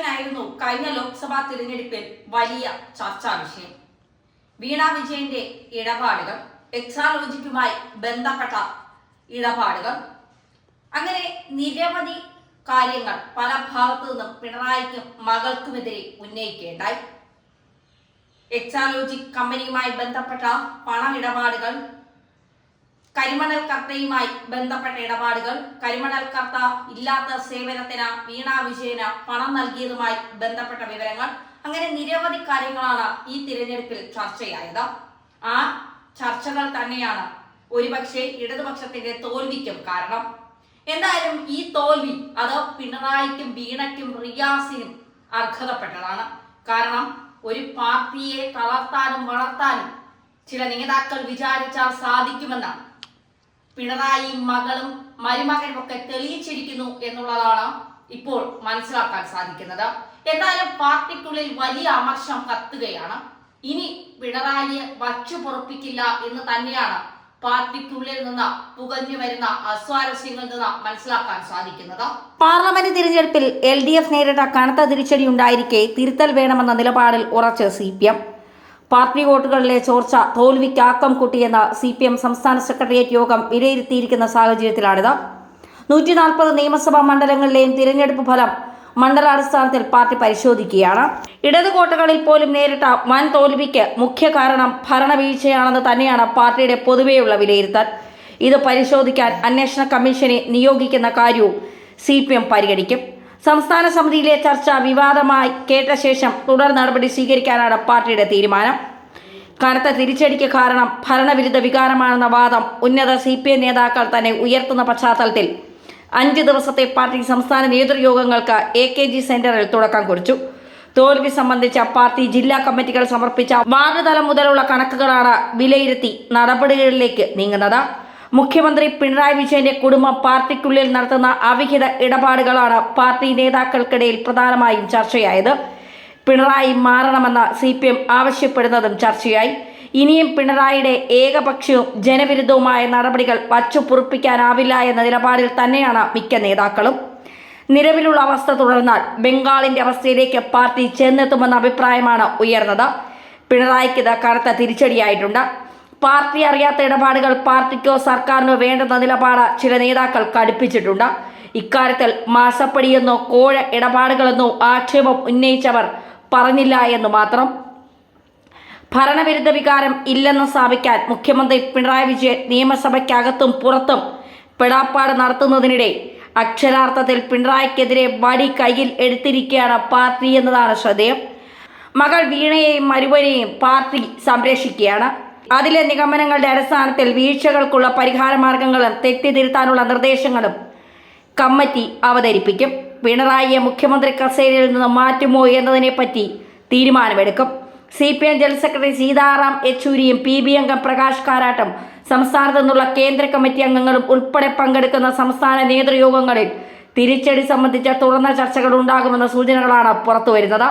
വിജയനായിരുന്നു കഴിഞ്ഞ ലോക്സഭാ തിരഞ്ഞെടുപ്പിൽ വലിയ ചർച്ചാ വിഷയം. വീണ വിജയന്റെ ഇടപാടുകൾ എക്സാലോജിക്കുമായി ബന്ധപ്പെട്ട ഇടപാടുകൾ അങ്ങനെ നിരവധി കാര്യങ്ങൾ പല ഭാഗത്തു നിന്നും പിണറായിക്കും മകൾക്കുമെതിരെ ഉന്നയിക്കേണ്ടായി എക്സാലോജിക് കമ്പനിയുമായി ബന്ധപ്പെട്ട പണമിടപാടുകൾ കരിമണൽ കർത്തയുമായി ബന്ധപ്പെട്ട ഇടപാടുകൾ കരിമണൽ കർത്ത ഇല്ലാത്ത സേവനത്തിന് വീണ വിജയന് പണം നൽകിയതുമായി ബന്ധപ്പെട്ട വിവരങ്ങൾ. അങ്ങനെ നിരവധി കാര്യങ്ങളാണ് ഈ തിരഞ്ഞെടുപ്പിൽ ചർച്ചയായത്. ആ ചർച്ചകൾ തന്നെയാണ് ഒരുപക്ഷെ ഇടതുപക്ഷത്തിന്റെ തോൽവിക്കും കാരണം. എന്തായാലും ഈ തോൽവി അത് പിണറായിക്കും വീണയ്ക്കും റിയാസിനും അർഹതപ്പെട്ടതാണ്. കാരണം ഒരു പാർട്ടിയെ തളർത്താനും വളർത്താനും ചില നേതാക്കൾ വിചാരിച്ചാൽ സാധിക്കുമെന്ന് പിണറായി മകളും മരുമകനും ഒക്കെ തെളിയിച്ചിരിക്കുന്നു എന്നുള്ളതാണ് ഇപ്പോൾ മനസ്സിലാക്കാൻ സാധിക്കുന്നത്. എന്തായാലും പാർട്ടിക്കുള്ളിൽ വലിയ അമർഷം കത്തുകയാണ്. ഇനി പിണറായിയെ വച്ചു പൊറപ്പിക്കില്ല എന്ന് തന്നെയാണ് പാർട്ടിക്കുള്ളിൽ നിന്ന് പുകഞ്ഞു വരുന്ന അസ്വാരസ്യങ്ങളിൽ നിന്ന് മനസ്സിലാക്കാൻ സാധിക്കുന്നത്. പാർലമെന്റ് തിരഞ്ഞെടുപ്പിൽ എൽ ഡി എഫ് നേരിട്ട കനത്ത തിരിച്ചടി ഉണ്ടായിരിക്കെ തിരുത്തൽ വേണമെന്ന നിലപാടിൽ ഉറച്ച് സി പി എം. പാർട്ടി വോട്ടുകളിലെ ചോർച്ച തോൽവിക്ക് ആക്കം കൂട്ടിയെന്ന സി പി എം സംസ്ഥാന സെക്രട്ടേറിയറ്റ് യോഗം വിലയിരുത്തിയിരിക്കുന്ന സാഹചര്യത്തിലാണിത്. നൂറ്റി നാൽപ്പത് നിയമസഭാ മണ്ഡലങ്ങളിലെയും തിരഞ്ഞെടുപ്പ് ഫലം മണ്ഡലാടിസ്ഥാനത്തിൽ പാർട്ടി പരിശോധിക്കുകയാണ്. ഇടതുകോട്ടകളിൽ പോലും നേരിട്ട വൻ തോൽവിക്ക് മുഖ്യ കാരണം ഭരണവീഴ്ചയാണെന്ന് തന്നെയാണ് പാർട്ടിയുടെ പൊതുവെയുള്ള വിലയിരുത്തൽ. ഇത് പരിശോധിക്കാൻ അന്വേഷണ കമ്മീഷനെ നിയോഗിക്കുന്ന കാര്യവും സി പരിഗണിക്കും. സംസ്ഥാന സമിതിയിലെ ചർച്ച വിവാദമായി കേട്ട ശേഷം തുടർ നടപടി സ്വീകരിക്കാനാണ് പാർട്ടിയുടെ തീരുമാനം. കനത്ത തിരിച്ചടിക്ക് കാരണം ഭരണവിരുദ്ധ വികാരമാണെന്ന വാദം ഉന്നത സി പി എം നേതാക്കൾ തന്നെ ഉയർത്തുന്ന പശ്ചാത്തലത്തിൽ അഞ്ച് ദിവസത്തെ പാർട്ടി സംസ്ഥാന നേതൃയോഗങ്ങൾക്ക് എ കെ ജി സെന്ററിൽ തുടക്കം കുറിച്ചു. തോൽവി സംബന്ധിച്ച പാർട്ടി ജില്ലാ കമ്മിറ്റികൾ സമർപ്പിച്ച വാർഡ് തലം മുതലുള്ള കണക്കുകളാണ് വിലയിരുത്തി നടപടികളിലേക്ക് നീങ്ങുന്നത്. മുഖ്യമന്ത്രി പിണറായി വിജയന്റെ കുടുംബം പാർട്ടിക്കുള്ളിൽ നടത്തുന്ന അവിഹിത ഇടപാടുകളാണ് പാർട്ടി നേതാക്കൾക്കിടയിൽ പ്രധാനമായും ചർച്ചയായത്. പിണറായി മാറണമെന്ന് സി പി എം ആവശ്യപ്പെടുന്നതും ചർച്ചയായി. ഇനിയും പിണറായിയുടെ ഏകപക്ഷീയവും ജനവിരുദ്ധവുമായ നടപടികൾ വച്ചുപുറപ്പിക്കാനാവില്ല എന്ന നിലപാടിൽ തന്നെയാണ് മിക്ക നേതാക്കളും. നിലവിലുള്ള അവസ്ഥ തുടർന്നാൽ ബംഗാളിന്റെ അവസ്ഥയിലേക്ക് പാർട്ടി ചെന്നെത്തുമെന്ന അഭിപ്രായമാണ് ഉയർന്നത്. പിണറായിക്ക് ഇത് കനത്ത തിരിച്ചടിയായിട്ടുണ്ട്. പാർട്ടി അറിയാത്ത ഇടപാടുകൾ പാർട്ടിക്കോ സർക്കാരിനോ വേണ്ടെന്ന നിലപാട് ചില നേതാക്കൾ കടുപ്പിച്ചിട്ടുണ്ട്. ഇക്കാര്യത്തിൽ മാസപ്പടിയെന്നോ കോഴ ഇടപാടുകളെന്നോ ആക്ഷേപം ഉന്നയിച്ചവർ പറഞ്ഞില്ല എന്ന് മാത്രം. ഭരണവിരുദ്ധ വികാരം ഇല്ലെന്ന് സ്ഥാപിക്കാൻ മുഖ്യമന്ത്രി പിണറായി വിജയൻ നിയമസഭയ്ക്കകത്തും പുറത്തും പെടാപ്പാട് നടത്തുന്നതിനിടെ അക്ഷരാർത്ഥത്തിൽ പിണറായിക്കെതിരെ വടി കയ്യിൽ എടുത്തിരിക്കുകയാണ് പാർട്ടി എന്നതാണ് ശ്രദ്ധേയം. മകൾ വീണയെയും മരുവനെയും പാർട്ടി സംരക്ഷിക്കുകയാണ്. അതിലെ നിഗമനങ്ങളുടെ അടിസ്ഥാനത്തിൽ വീഴ്ചകൾക്കുള്ള പരിഹാര മാർഗങ്ങളും തെറ്റിതിരുത്താനുള്ള നിർദ്ദേശങ്ങളും കമ്മിറ്റി അവതരിപ്പിക്കും. പിണറായിയെ മുഖ്യമന്ത്രി കസേരയിൽ നിന്ന് മാറ്റുമോ എന്നതിനെപ്പറ്റി തീരുമാനമെടുക്കും. C P M general secretary Sitaram യെച്ചൂരിയും P B അംഗം പ്രകാശ് കാരാട്ടും സംസ്ഥാനത്തു നിന്നുള്ള കേന്ദ്ര കമ്മിറ്റി അംഗങ്ങളും ഉൾപ്പെടെ പങ്കെടുക്കുന്ന സംസ്ഥാന നേതൃയോഗങ്ങളിൽ തിരിച്ചടി സംബന്ധിച്ച തുറന്ന ചർച്ചകൾ ഉണ്ടാകുമെന്ന സൂചനകളാണ് പുറത്തുവരുന്നത്.